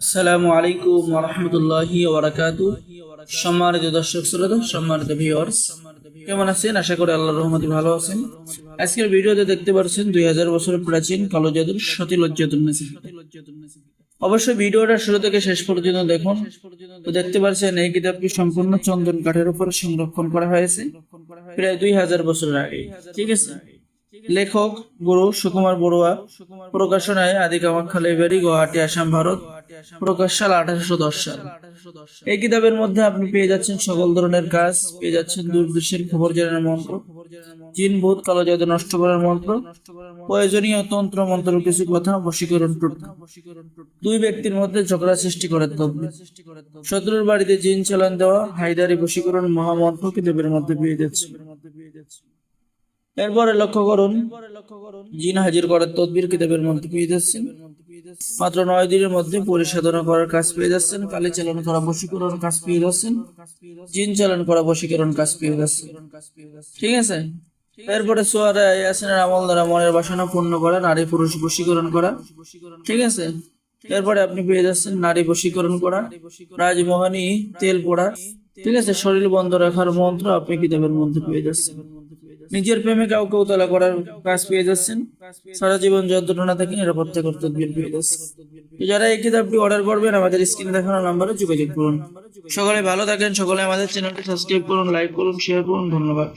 আসসালামু আলাইকুম রহমতুল্লাহি ওবরাকাতু সম্মানিত দর্শক শ্রোতা, সম্মানিত ভিউয়ার্স কেমন আছেন? আশা করি আল্লাহর রহমতে ভালো আছেন। আজকের ভিডিওতে দেখতে পাচ্ছেন দুই হাজার বছর প্রাচীন কালো জাদুর সতী লজ্জাতুন অবশ্যই ভিডিওটা শুরু থেকে শেষ পর্যন্ত দেখুন। দেখতে পাচ্ছেন এই কিতাবটি সম্পূর্ণ চন্দন কাঠের উপর সংরক্ষণ করা হয়েছে প্রায় দুই হাজার বছর আগে। ঠিক আছে? লেখক গুরু সুকুমার বড়ুয়া প্রকাশনায় আদি কামাখ্যা লাইব্রেরি গুয়াহাটি, আসাম, ভারত। প্রকাশ আঠারোশো দশ সাল। এই কিতাবের মধ্যে আপনি পেয়ে যাচ্ছেন সকল ধরনের কাজ, পেয়ে যাচ্ছেন দূরদর্শের খবর জানার মন্ত্র ভূত, কালো জাদু নষ্ট করার মন্ত্র, প্রয়োজনীয় তন্ত্র, মন্ত্র কিছু কথা বশীকরণ দুই ব্যক্তির মধ্যে ঝগড়া সৃষ্টি করে তদ্বির। শত্রুর বাড়িতে জিন চালান দেওয়া, হায়দারি বশীকরণ মহামন্ত্র কিতাবের মধ্যে পেয়ে যাচ্ছে এরপরে লক্ষ্য করুন, জিন হাজির করার তদবির কিতাবের মধ্যে পেয়ে যাচ্ছেন। মাত্র নয় দিনের মধ্যে পরিসাধনা করার কাজ পেয়ে যাচ্ছেন, কালি চালন করা বশীকরণ কাজ পেয়ে যাচ্ছেন, জিন চালন করা বশীকরণ কাজ পেয়ে যাচ্ছেন। ঠিক আছে? এরপরে সোয়ারা আমল দ্বারা মনের বাসনা পূর্ণ করা, নারী পুরুষ বশীকরণ করা। ঠিক আছে? এরপরে আপনি পেয়ে যাচ্ছেন নারী বশীকরণ করা, রাজমোহনী তেল পড়া। ঠিক আছে? শরীর বন্ধ রাখার মন্ত্র আপনি কিতাবের মধ্যে পেয়ে যাচ্ছেন। নিজের প্রেমে কাউকে উতলা করার কাজ পেয়ে যাচ্ছেন। সারা জীবন যন্ত্রণা থেকে নিরাপত্তা করতে পেয়ে যারা এই কিতাবটি অর্ডার করবেন, আমাদের স্ক্রিনে দেখানো নাম্বারে যোগাযোগ করুন। সকলে ভালো থাকেন, সকলে আমাদের চ্যানেলটি সাবস্ক্রাইব করুন, লাইক করুন শেয়ার করুন, ধন্যবাদ।